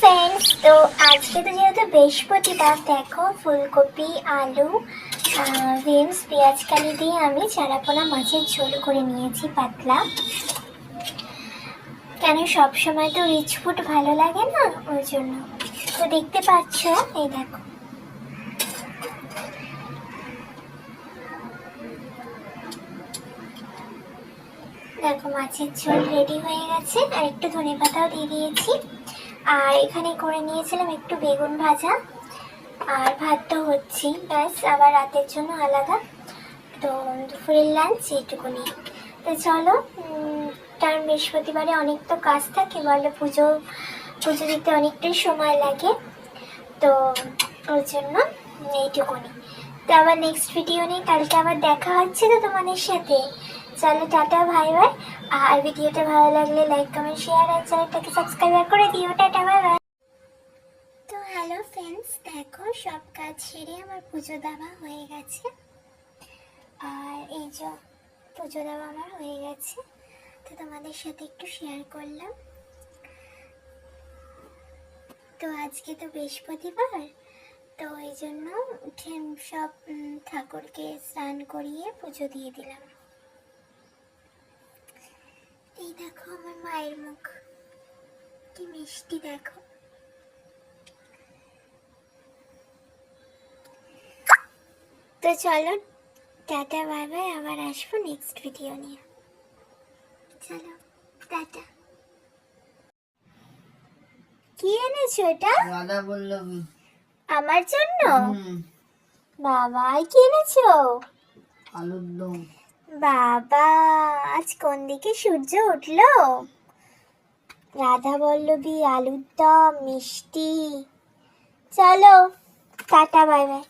Friends তো আজকে তো যেহেতু বৃহস্পতিবার দেখো, ফুলকপি, আলু ভিমস পেঁয়াজ, কালি দিয়ে আমি চারাপোনা মাছের ঝোল করে নিয়েছি পাতলা। কেন সব সময় তো রিচ ফুড ভালো লাগে না? ওই জন্য। তো দেখতে পাচ্ছ, এই দেখো। দেখো, মাছের ঝোল রেডি হয়ে গেছে। আর একটু ধনে পাতাও দিয়ে দিয়েছি। আর এখানে করে নিয়েছিলাম একটু বেগুন ভাজা আর ভাত তো হচ্ছি ব্যাস, আবার রাতের জন্য আলাদা। তো দুপুরের লাঞ্চ এইটুকুনি। তো চলো কারণ বৃহস্পতিবারে অনেক তো কাজ থাকে, বলে পুজো পুজো দিতে অনেকটাই সময় লাগে। তো ওর জন্য এইটুকুনি। তো আবার নেক্সট ভিডিও নিয়ে কালকে আবার দেখা হচ্ছে তো তোমাদের সাথে। চলো টাটা ভাই ভাই আর ভিডিওটা ভালো লাগলে লাইক কমেন্ট শেয়ার আর চ্যানেলটাকে সাবস্ক্রাইব করে দিও। টাটা ভাই ভাই তো হ্যালো ফ্রেন্ডস দেখো সব কাজ সেরে আমার পুজো দেওয়া হয়ে গেছে। আর এই যে পুজো দেওয়া আমার হয়ে গেছে, তো তোমাদের সাথে একটু শেয়ার করলাম। তো আজকে তো বৃহস্পতিবার, তো এই জন্য সব ঠাকুরকে স্নান করিয়ে পুজো দিয়ে দিলাম এই দেখো আমার মায়ের মুখ কি মিষ্টি দেখো। তো চলো টাটা বাই বাই আবার আসব নেক্সট ভিডিও নিয়ে। চলো টাটা। কি এনেছো এটা? রাধা বল্লভী আমার জন্য? বাবা কি এনেছো? আলুর দম। বাবা আজ কোন দিকে সূর্য উঠল? রাধা বল্লভী আলুর দম মিষ্টি। চলো টাটা বাই বাই।